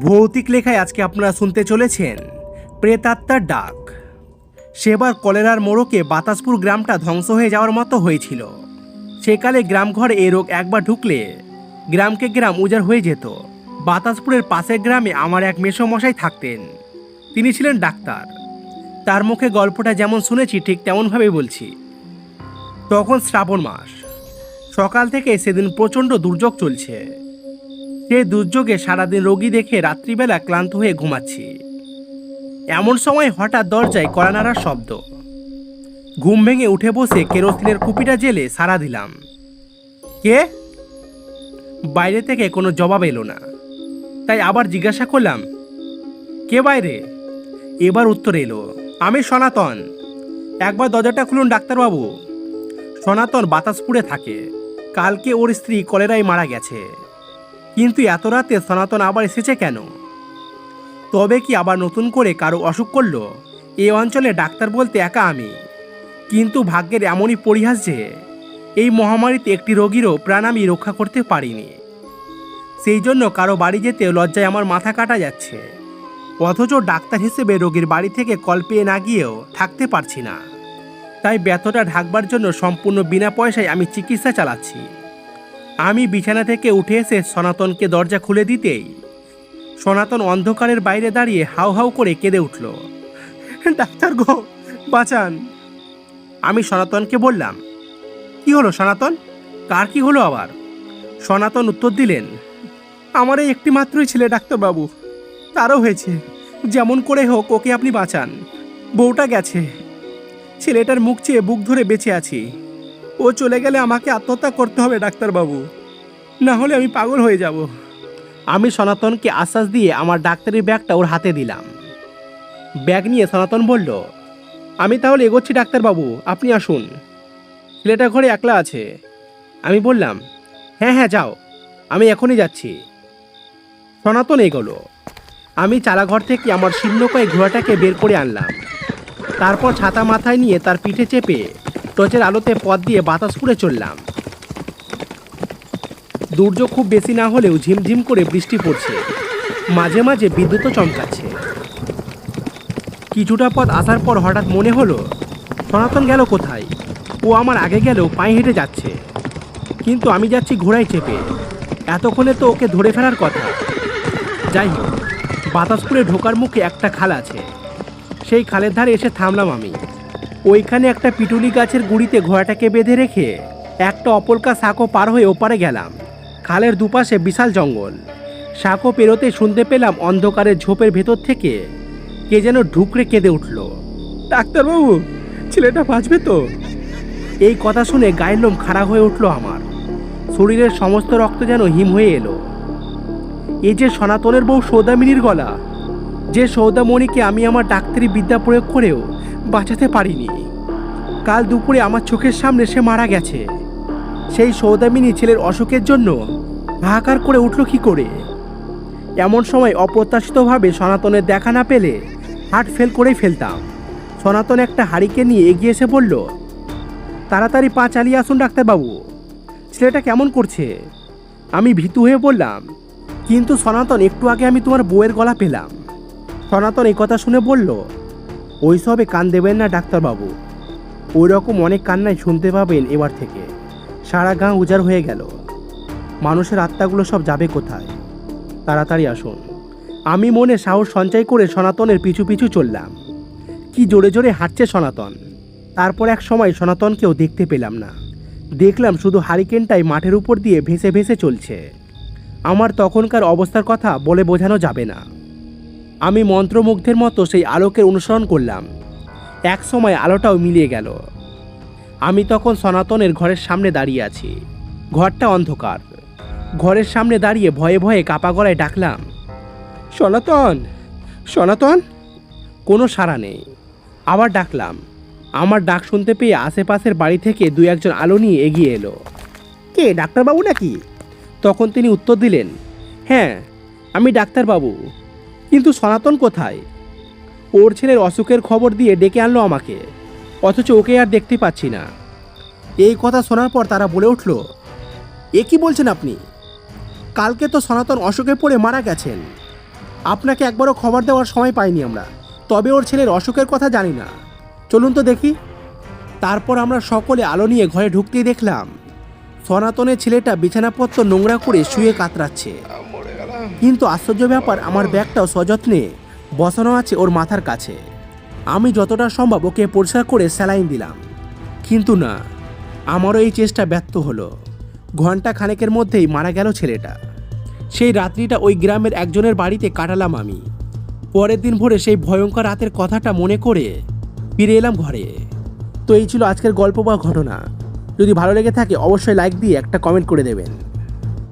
ভৌতিক লেখায় আজকে আপনারা শুনতে চলেছেন প্রেতাত্মার ডাক। সেবার কলেরার মোড়কে বাতাসপুর গ্রামটা ধ্বংস হয়ে যাওয়ার মতো হয়েছিল। সেকালে গ্রামঘরে এ রোগ একবার ঢুকলে গ্রামকে গ্রাম উজাড় হয়ে যেত। বাতাসপুরের পাশের গ্রামে আমার এক মেসোমশাই থাকতেন। তিনি ছিলেন ডাক্তার। তার মুখে গল্পটা যেমন শুনেছি ঠিক তেমনভাবে বলছি। তখন শ্রাবণ মাস। সকাল থেকে সেদিন প্রচণ্ড দুর্যোগ চলছে। সে দুর্যোগে সারাদিন রোগী দেখে রাত্রিবেলা ক্লান্ত হয়ে ঘুমাচ্ছি। এমন সময় হঠাৎ দরজায় কড়ানাড়ার শব্দ। ঘুম ভেঙে উঠে বসে কেরোসিনের কুপিটা জেলে সারা দিলাম। কে? বাইরে থেকে কোনো জবাব এলো না। তাই আবার জিজ্ঞাসা করলাম, কে বাইরে? এবার উত্তর এলো, আমি সনাতন। একবার দরজাটা খুলুন, ডাক্তারবাবু। সনাতন বাতাসপুরে থাকে। কালকে ওর স্ত্রী কলেরায় মারা গেছে। কিন্তু এত রাতে সনাতন আবার এসেছে কেন? তবে কি আবার নতুন করে কারও অসুখ করল? এই অঞ্চলে ডাক্তার বলতে একা আমি। কিন্তু ভাগ্যের এমনই পরিহাস যে, এই মহামারীতে একটি রোগীরও প্রাণ আমি রক্ষা করতে পারিনি। সেই জন্য কারও বাড়ি যেতে লজ্জায় আমার মাথা কাটা যাচ্ছে। অথচ ডাক্তার হিসেবে রোগীর বাড়ি থেকে কল পেয়ে না গিয়েও থাকতে পারছি না। তাই ব্যথাটা ঢাকবার জন্য সম্পূর্ণ বিনা পয়সায় আমি চিকিৎসা চালাচ্ছি। আমি বিছানা থেকে উঠে এসে সনাতনকে দরজা খুলে দিতেই সনাতন অন্ধকারের বাইরে দাঁড়িয়ে হাউ হাউ করে কেঁদে উঠল। ডাক্তার গো, বাঁচান। আমি সনাতনকে বললাম, কি হলো সনাতন? কার কি হলো আবার? সনাতন উত্তর দিলেন, আমার এই একটি মাত্রই ছেলে, ডাক্তারবাবু। তারও হয়েছে। যেমন করে হোক, ওকে আপনি বাঁচান। বউটা গেছে। ছেলেটার মুখ চেয়ে বুক ধরে বেঁচে আছি। ও চলে গেলে আমাকে আত্মহত্যা করতে হবে ডাক্তারবাবু। না হলে আমি পাগল হয়ে যাব। আমি সনাতনকে আশ্বাস দিয়ে আমার ডাক্তারি ব্যাগটা ওর হাতে দিলাম। ব্যাগ নিয়ে সনাতন বলল, আমি তাহলে এগোচ্ছি ডাক্তারবাবু, আপনি আসুন। ছেলেটা ঘরে একলা আছে। আমি বললাম হ্যাঁ হ্যাঁ যাও। আমি এখনই যাচ্ছি। সনাতন এগোলো। আমি চালাঘর থেকে আমার শীর্ণকয় ঘোড়াটাকে বের করে আনলাম। তারপর ছাতা মাথায় নিয়ে তার পিঠে চেপে টর্চের আলোতে পথ দিয়ে বাতাসপুরে চললাম। দুর্যোগ খুব বেশি না হলেও ঝিমঝিম করে বৃষ্টি পড়ছে। মাঝে মাঝে বিদ্যুৎও চমকাচ্ছে। কিছুটা পথ আসার পর হঠাৎ মনে হলো, সনাতন গেল কোথায়? ও আমার আগে গেলেও পায়ে হেঁটে যাচ্ছে। কিন্তু আমি যাচ্ছি ঘোড়ায় চেপে। এতক্ষণে তো ওকে ধরে ফেলার কথা। যাই হোক বাতাসপুরে ঢোকার মুখে একটা খাল আছে। সেই খালের ধারে এসে থামলাম আমি। ওইখানে একটা পিটুলি গাছের গুড়িতে ঘোড়াটাকে বেঁধে রেখে একটা অপলকা সাঁকো পার হয়ে ওপারে গেলাম। খালের দুপাশে বিশাল জঙ্গল। সাঁকো পেরোতে শুনতে পেলাম অন্ধকারের ঝোপের ভেতর থেকে কে যেন ঢুকরে কেঁদে উঠল। ডাক্তারবাবু, ছেলেটা বাঁচবে তো? এই কথা শুনে গায়ের লোম খাড়া হয়ে উঠল আমার। শরীরের সমস্ত রক্ত যেন হিম হয়ে এলো। এ যে সনাতনের বউ সৌদামিনীর গলা, যে সৌদামণিকে আমি আমার ডাক্তারি বিদ্যা প্রয়োগ করেও বাঁচাতে পারিনি। কাল দুপুরে আমার চোখের সামনে সে মারা গেছে। সেই সৌদামিনী ছেলের অসুখের জন্য হাহাকার করে উঠল কি করে? এমন সময় অপ্রত্যাশিতভাবে সনাতনের দেখা না পেলে হার্ট ফেল করেই ফেলতাম। সনাতন একটা হাড়িকে নিয়ে এগিয়ে এসে বলল, তাড়াতাড়ি পা চালিয়ে আসুন, ডাক্তারবাবু। ছেলেটা কেমন করছে? আমি ভীতু হয়ে বললাম, কিন্তু সনাতন, একটু আগে আমি তোমার বউয়ের গলা পেলাম। সনাতন এই কথা শুনে বলল ওইসবে কান দেবেন না ডাক্তারবাবু। ওই রকম অনেক কান্নাই শুনতে পাবেন এবার থেকে। সারা গাঁ উজাড় হয়ে গেল। মানুষের আত্মাগুলো সব যাবে কোথায়? তাড়াতাড়ি আসুন। আমি মনে সাহস সঞ্চয় করে সনাতনের পিছু পিছু চললাম। কি জোরে জোরে হাঁটছে সনাতন। তারপর এক সময় সনাতনকেও দেখতে পেলাম না। দেখলাম শুধু হারিকেনটাই মাঠের উপর দিয়ে ভেসে ভেসে চলছে। আমার তখনকার অবস্থার কথা বলে বোঝানো যাবে না। আমি মন্ত্রমুগ্ধের মতো সেই আলোকের অনুসরণ করলাম। এক সময় আলোটাও মিলিয়ে গেল। আমি তখন সনাতনের ঘরের সামনে দাঁড়িয়ে আছি। ঘরটা অন্ধকার। ঘরের সামনে দাঁড়িয়ে ভয়ে ভয়ে কাপা গলায় ডাকলাম, সনাতন! সনাতন! কোনো সাড়া নেই। আবার ডাকলাম। আমার ডাক শুনতে পেয়ে আশেপাশের বাড়ি থেকে দু একজন আলো নিয়ে এগিয়ে এলো। কে, ডাক্তারবাবু নাকি? তখন তিনি উত্তর দিলেন হ্যাঁ আমি ডাক্তারবাবু। কিন্তু সনাতন কোথায়? ওর ছেলের অসুখের খবর দিয়ে ডেকে আনলো আমাকে। অথচ ওকে আর দেখতে পাচ্ছি না। এই কথা শোনার পর তারা বলে উঠল, এ কি বলছেন আপনি? কালকে তো সনাতন অসুখে পড়ে মারা গেছেন। আপনাকে একবারও খবর দেওয়ার সময় পাইনি আমরা। তবে ওর ছেলের অসুখের কথা জানি না। চলুন তো দেখি। তারপর আমরা সকলে আলো নিয়ে ঘরে ঢুকতেই দেখলাম, সনাতনের ছেলেটা বিছানাপত্র নোংরা করে শুয়ে কাতরাচ্ছে। কিন্তু আশ্চর্য ব্যাপার, আমার ব্যাগটাও সযত্নে বসানো আছে ওর মাথার কাছে। আমি যতটা সম্ভব ওকে পরিষ্কার করে স্যালাইন দিলাম। কিন্তু না, আমারও এই চেষ্টা ব্যর্থ হলো। ঘণ্টা খানেকের মধ্যেই মারা গেল ছেলেটা। সেই রাত্রিটা ওই গ্রামের একজনের বাড়িতে কাটালাম আমি। পরের দিন ভোরে সেই ভয়ঙ্কর রাতের কথাটা মনে করে ফিরে এলাম ঘরে। তো এই ছিল আজকের গল্প বা ঘটনা। যদি ভালো লেগে থাকে, অবশ্যই লাইক দিয়ে একটা কমেন্ট করে দেবেন।